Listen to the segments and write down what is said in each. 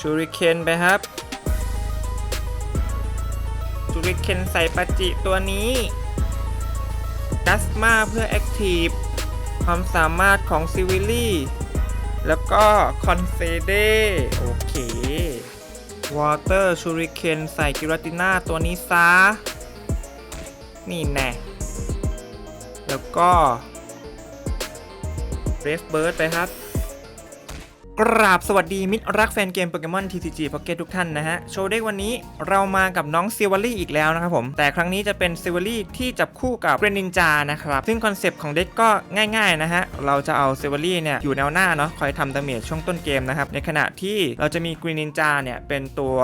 ชูริเคนไปครับชูริเคนใส่ปาจิตัวนี้กัสมาเพื่อแอคทีฟความสามารถของซิวิลี่ แล้วก็คอนเฟเดโอเควอเตอร์ชูริเคนใส่กิรติน่าตัวนี้ซะนี่แน่แล้วก็เรฟเบิร์ดไปครับ กราบสวัสดีมิตรรักแฟนเกมโปเกมอน TCG Pocket ทุกท่านนะฮะ โชว์เด็กวันนี้เรามากับน้องซิว a ลี่อีกแล้วนะครับผม แต่ครั้งนี้จะเป็นซิว a ลี่ที่จับคู่กับเกรนินจานะครับ ซึ่งคอนเซปต์ของเด็กก็ง่ายๆนะฮะ เราจะเอาซิว a ลี่เนี่ยอยู่แนวหน้าเนาะคอยทำดาเมจช่วงต้นเกมนะครับ ในขณะที่เราจะมีกรีนินจาเนี่ยเป็นตัว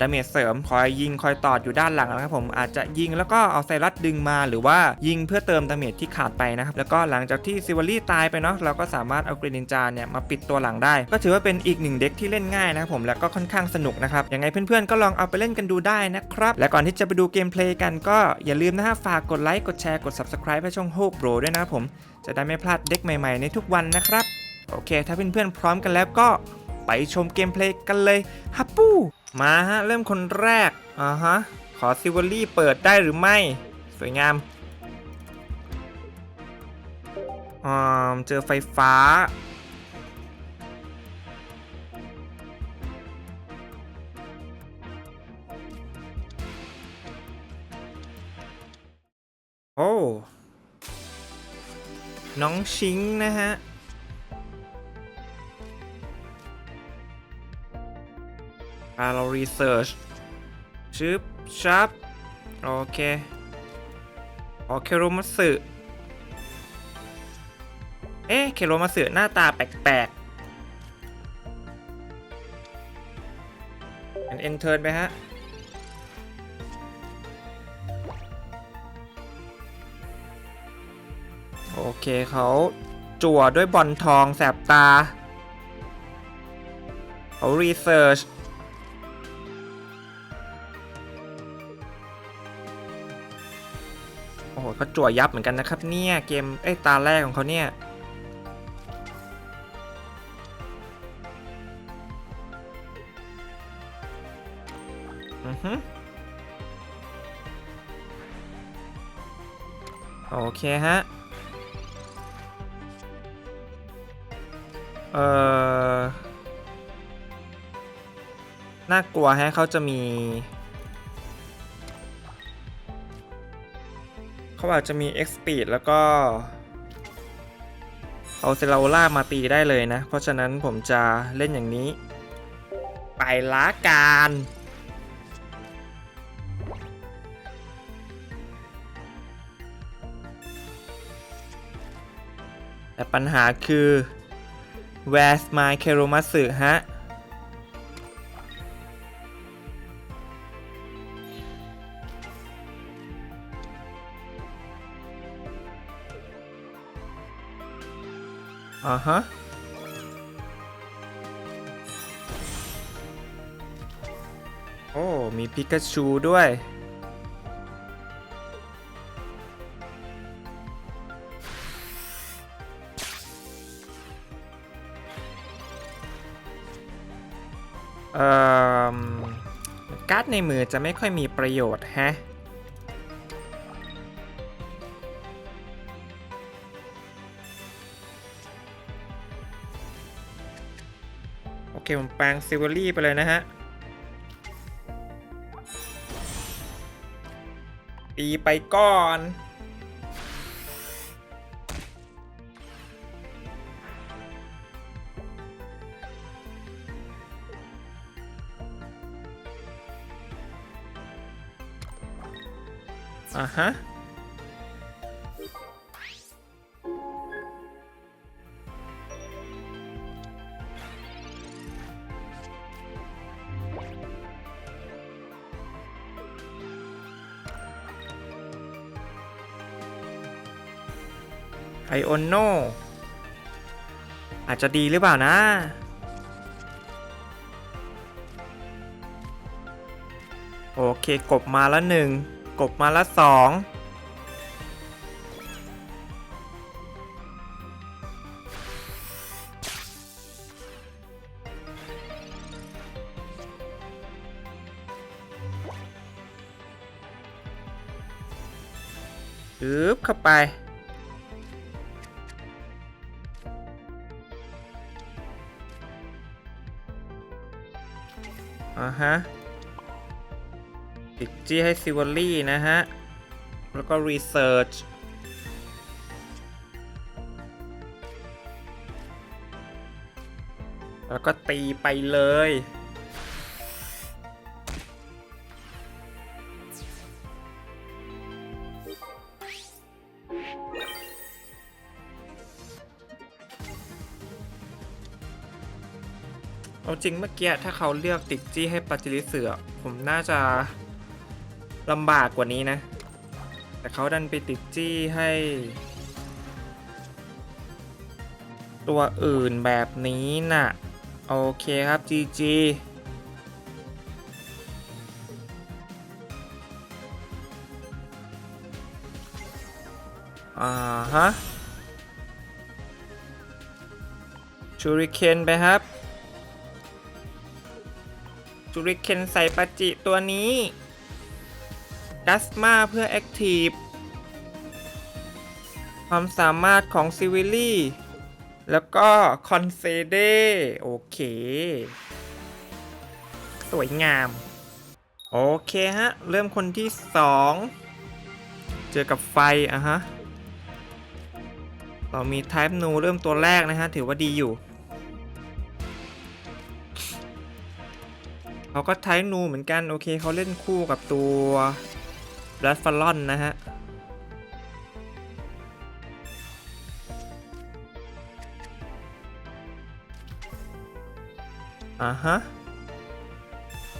ดาเมจเสริมคอยยิงคอยตอดอยู่ด้านหลังนะครับผมอาจจะยิงแล้วก็เอาไซรัสดึงมาหรือว่ายิงเพื่อเติมดาเมจที่ขาดไปนะครับแล้วก็หลังจากที่ซิว a ลี่ตายไปเนาะเราก็สามารถเอากรีนินจาเนี่ยมาปิดตัวหลังได้ก็ถือว่าเป็นอีกหนึ่งเด็กที่เล่นง่ายนะครับผมแล้วก็ค่อนข้างสนุกนะครับยังไงเพื่อนๆก็ลองเอาไปเล่นกันดูได้นะครับและก่อนที่จะไปดูเกมเพลย์กันก็อย่าลืมนะฮะฝากกดไลค์กดแชร์กด subscribe ให้ช่องโฮกโบรด้วยนะครับผมจะได้ไม่พลาดเด็กใหม่ๆในทุกวันนะครับโอเค ถ้าเพื่อนๆพร้อมกันแล้วก็ไปชมเกมเพลย์กันเลยฮับปูมาฮะเริ่มคนแรกอ่าฮะขอซิวอรี่เปิดได้หรือไม่ สวยงามอ่าเจอไฟฟ้า น้องชิงนะฮะอาเรารีเสิร์ชชึบชับโอเคโอเคโรมัสึเอ๊ะ เคโรมัสึหน้าตาแปลกๆอันเอ็นเทิร์นไปฮะ เคเขาจั่วด้วยบอลทองแสบตาเขารีเสิร์ชโอ้โหเขาจั่วยับเหมือนกันนะครับเนี่ยเกมเอ้ตาแรกของเขาเนี่ยอือฮึโอเคฮะ เออน่ากลัวฮะเขาจะมี เขาอาจจะมี X Speed แล้วก็ เอาเซลาล่ามาตีได้เลยนะ เพราะฉะนั้นผมจะเล่นอย่างนี้ ไปละการแต่ปัญหาคือ Where's my Keromatsu ฮะ อ่าฮะ โอ้ มีพิกาชูด้วย ในมือจะไม่ค่อยมีประโยชน์ฮะโอเค ผมแปลงซิวลี่ไปเลยนะฮะตีไปก่อน อะฮะ ไอโอนโน อาจจะดีหรือเปล่านะโอเคกบมาละหนึ่ง กบมาละสองอึบเข้าไป อ่าฮะ จี้ให้ซิวอรี่นะฮะ แล้วก็รีเสิร์ชแล้วก็ตีไปเลย เอาจริงเมื่อกี้ถ้าเขาเลือกติดจี้ให้ปาจิริเสือ ผมน่าจะ ลำบากกว่านี้นะ แต่เขาดันไปติดจี้ให้ ตัวอื่นแบบนี้น่ะ โอเคครับ GG อ่าฮะชูริเคนไปครับจูริเคนใส่ปาจิตัวนี้ ดัสมาเพื่อแอคทีฟความสามารถของซิวิลี่แล้วก็คอนเซเดโอเค สวยงาม โอเคฮะ เริ่มคนที่สองเจอกับไฟอะฮะ เรามี Type Nu เริ่มตัวแรกนะฮะ ถือว่าดีอยู่ เขาก็ไทนูเหมือนกัน โอเค เขาเล่นคู่กับตัว รดฟาลอนนะฮะอ่าฮะ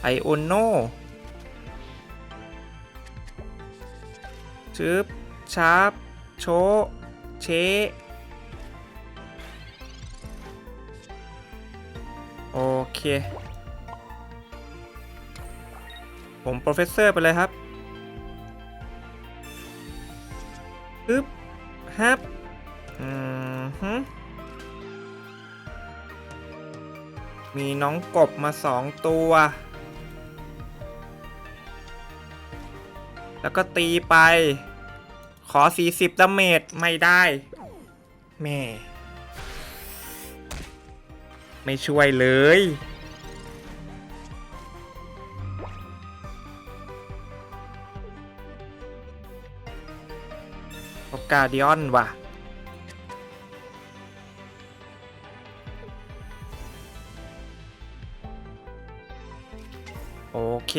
ไอโอโนชึบชาร์ปโช เช โอเค ผมโปรเฟสเซอร์ไปเลยครับ กบมาสองตัว แล้วก็ตีไป ขอ 40ดาเมจไม่ได้แม่ไม่ช่วยเลย โอกาดิออนว่ะ โอเค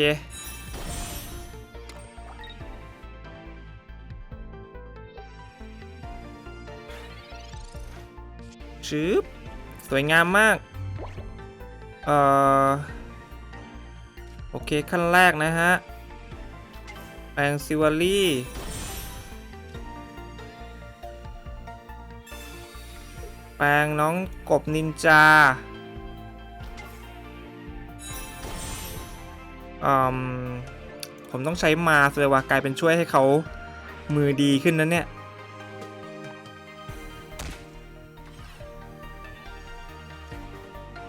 ชืบสวยงามมาก เอ่อ โอเค ขั้นแรกนะฮะ แปลงซิวารี่แปลงน้องกบนินจา ผมต้องใช้มาสเลยว่ากลายเป็นช่วยให้เขามือดีขึ้นนะเนี่ย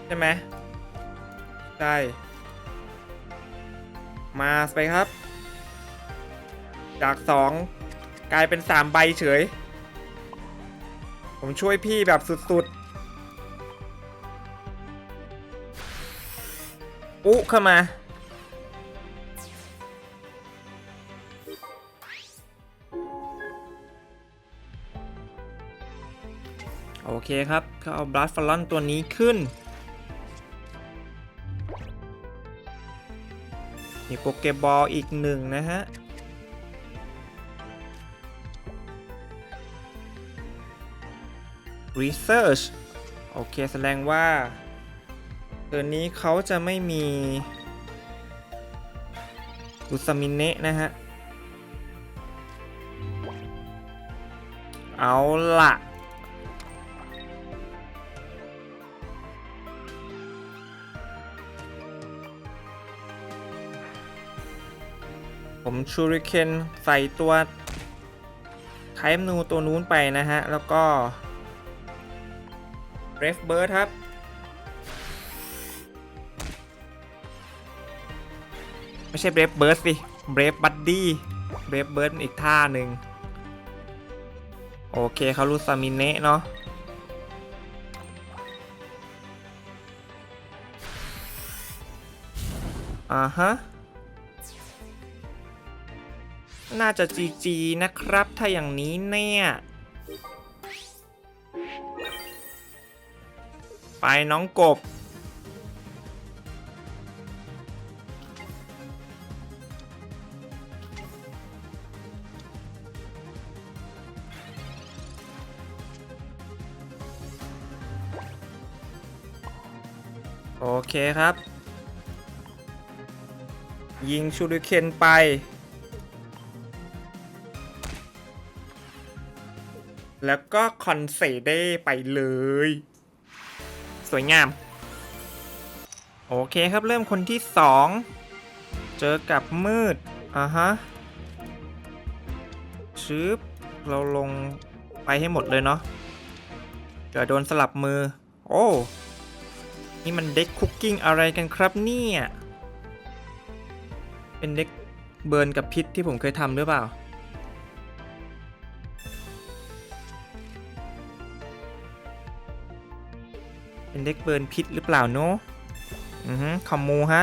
ใช่ไหมใช่มาไปครับ จากสองกลายเป็นสามใบเฉย ผมช่วยพี่แบบสุดๆ อุ๊เข้ามา เคครับเขาเอาบลัสฟลอนตัวนี้ขึ้น มีโปเกบอลอีกหนึ่งนะฮะ Research โอเคแสดงว่าเดือนนี้เขาจะไม่มีอุซามินเนะนะฮะ เอาล่ะ ผมชูริเคนใส่ตัวไทม์นูตัวนู้นไปนะฮะ แล้วก็เรฟเบิร์ดครับ ไม่ใช่เบรฟเบิร์ดสิเบรฟบัดดี้เบรฟเบิร์ดอีกท่าหนึ่งโอเคเขารู้ซามิเนะเนาะอ่าฮะ น่าจะจีจีนะครับ ถ้าอย่างนี้เนี่ย ไปน้องกบ โอเคครับ ยิงชูริเคนไป แล้วก็คอนเซเด้ไปเลย สวยงาม โอเคครับเริ่มคนที่สองเจอกับมืด อ่าฮะชึบเราลงไปให้หมดเลยเนาะเกิดโดนสลับมือ โอ้ นี่มันเด็กคุกกิ้งอะไรกันครับเนี่ย เป็นเด็กเบิร์นกับพิษที่ผมเคยทำหรือเปล่า เป็นเด็กเบิร์นพิษหรือเปล่าโนอือฮึคอมมูฮะ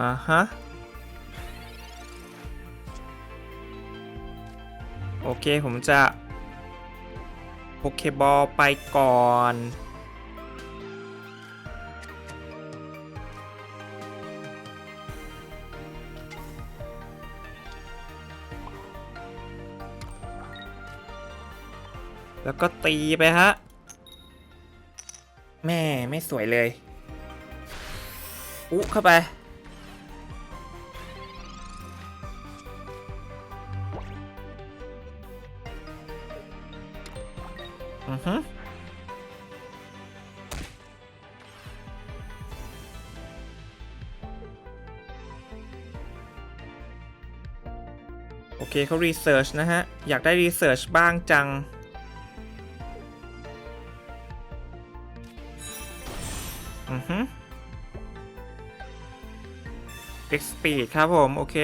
อ่าฮะ โอเค ผมจะโปเคบอลไปก่อน แล้วก็ตีไปฮะ แม่ไม่สวยเลย อุ๊เข้าไป อือฮึโอเคเขารีเสิร์ชนะฮะ อยากได้รีเสิร์ชบ้างจัง X Speed ครับผม โอเค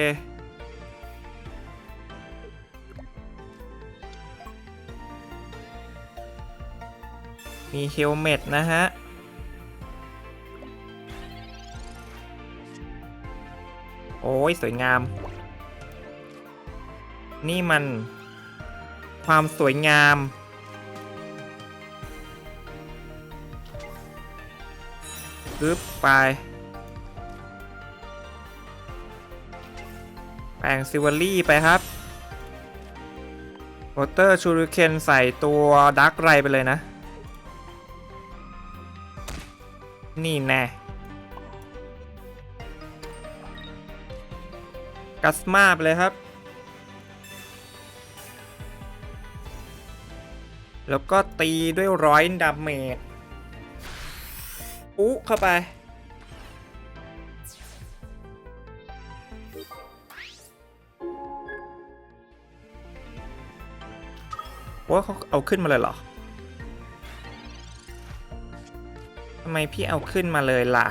มีเฮลเมตนะฮะ โอ้ย สวยงาม นี่มัน ความสวยงามปึ๊บไป งซิวอรี่ไปครับวอเตอร์ชูริเคนใส่ตัวดักไรไปเลยนะ นี่แน่กัสมาไปเลยครับ แล้วก็ตีด้วยร้อยดาเมจอุ๊เข้าไป ว่าเขาเอาขึ้นมาเลยเหรอทำไมพี่เอาขึ้นมาเลยล่ะ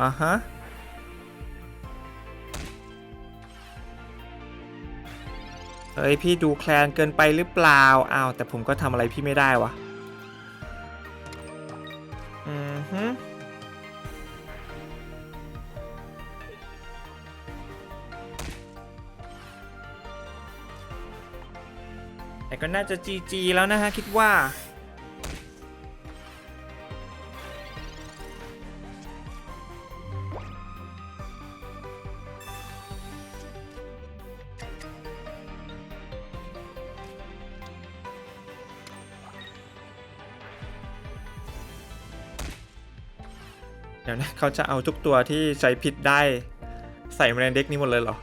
อ่าฮะ เฮ้ย พี่ดูแคลนเกินไปหรือเปล่า อ้าว แต่ผมก็ทำอะไรพี่ไม่ได้วะ น่าจะ GG แล้วนะฮะ คิดว่า เดี๋ยวนะ เขาจะเอาทุกตัวที่ใช้พิษได้ใส่มาในเด็กนี้หมดเลยเหรอ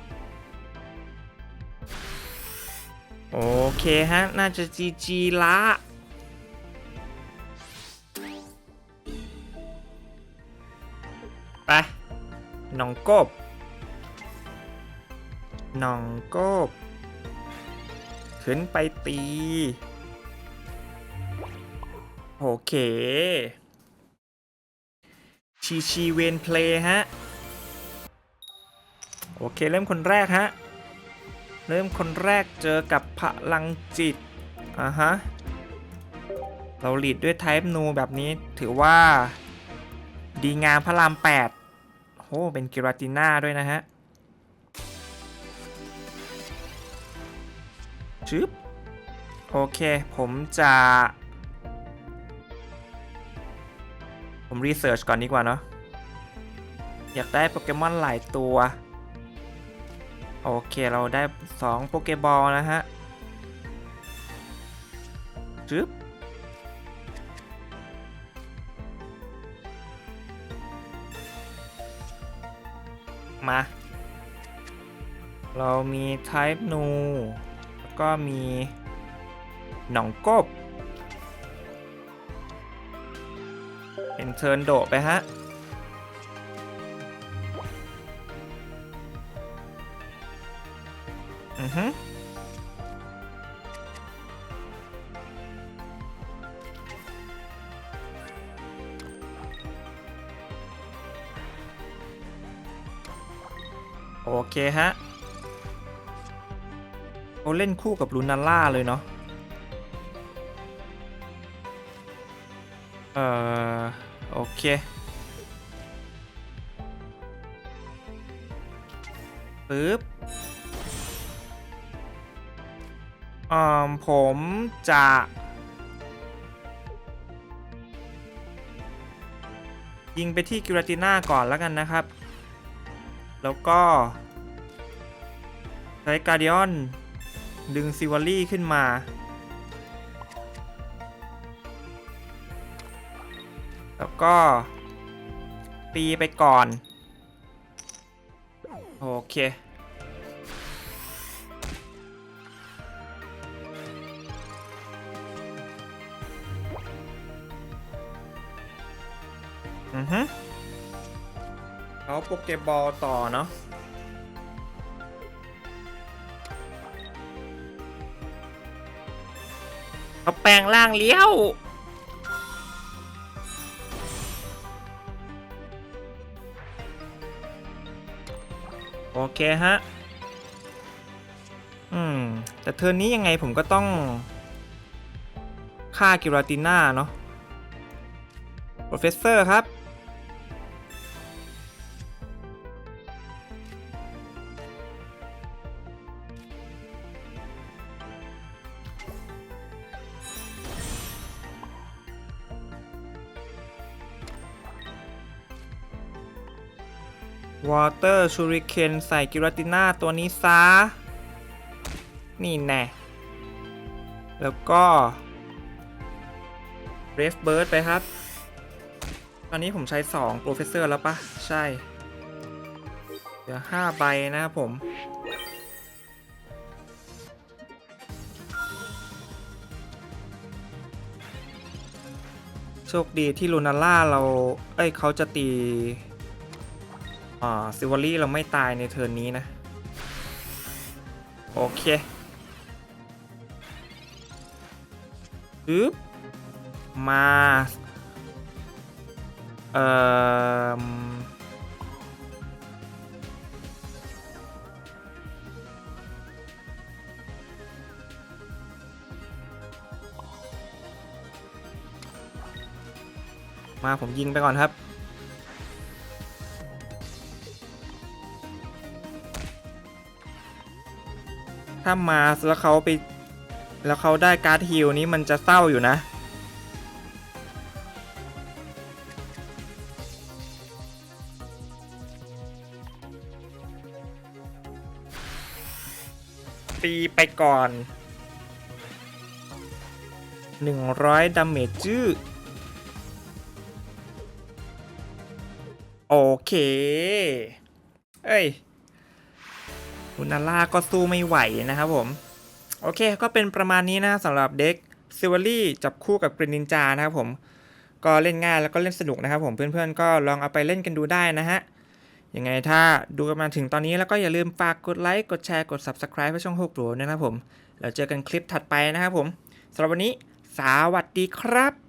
เคฮะ น่าจะ GG ละไปน้องกบน้องกบ ขึ้นไปตี โอเค ชีชีเวนเพลฮะ โอเค เริ่มคนแรกฮะ เริ่มคนแรกเจอกับพลังจิตอ่าฮะ เราหลีดด้วย Type นูแบบนี้ถือว่า ดีงามพระราม8โอ้เป็นกิราติน่าด้วยนะฮะชึบโอเคผมจะ ผมรีเสิร์ชก่อนดีกว่าเนาะอยากได้โปเกมอนหลายตัว โอเคเราได้ 2 โปเกบอลนะฮะจึ๊บมา เรามี Type นูแล้วก็มีหนองกบ เป็นเทิร์นโดดไปฮะ อือฮึโอเคฮะเขาเล่นคู่กับลูนาล่าเลยเนาะ เอ่อ โอเค ปึ๊บ อ่าผมจะยิงไปที่กิราติน่าก่อนแล้วกันนะครับ แล้วก็ใช้การเดียนดึงซิวารี่ขึ้นมา แล้วก็ตีไปก่อน โอเค อือฮึเอาโปเกบอลต่อเนาะเอาแปลงร่างเลี้ยว โอเคฮะ อืม แต่เทิร์นนี้ยังไงผมก็ต้องฆ่ากิราติน่าเนาะโปรเฟสเซอร์ครับ วอเตอร์ชูริเคนใส่กิรติน่าตัวนี้ซะ นี่แน่ แล้วก็เรฟเบิร์ดไปครับ ตอนนี้ผมใช้2โปรเฟสเซอร์แล้วปะใช่เดี๋ยว5ใบนะครับผมโชคดีที่ลูนาล่าเรา เอ้ยเขาจะตี อ่าซิวารี่เราไม่ตายในเทิร์นนี้นะ โอเคปึ๊บมา เอ่อมาผมยิงไปก่อนครับ ถ้ามาแล้วเขาไป แล้วเขาได้การ์ดฮิลนี้มันจะเศร้าอยู่นะ ตีไปก่อน 100ดาเมจจื้อโอเค เอ้ย อุนาล่าก็สู้ไม่ไหวนะครับผม โอเคก็เป็นประมาณนี้นะสำหรับเด็กซิวลี่จับคู่กับกรีนนินจานะครับผม ก็เล่นง่ายแล้วก็เล่นสนุกนะครับผมเพื่อนๆ ก็ลองเอาไปเล่นกันดูได้นะฮะยังไงถ้าดูกันมาถึงตอนนี้แล้วก็อย่าลืมฝากกดไลค์กดแชร์กด Subscribe ให้ช่องโฮปโรนะครับผม แล้วเจอกันคลิปถัดไปนะครับผมสำหรับวันนี้สวัสดีครับ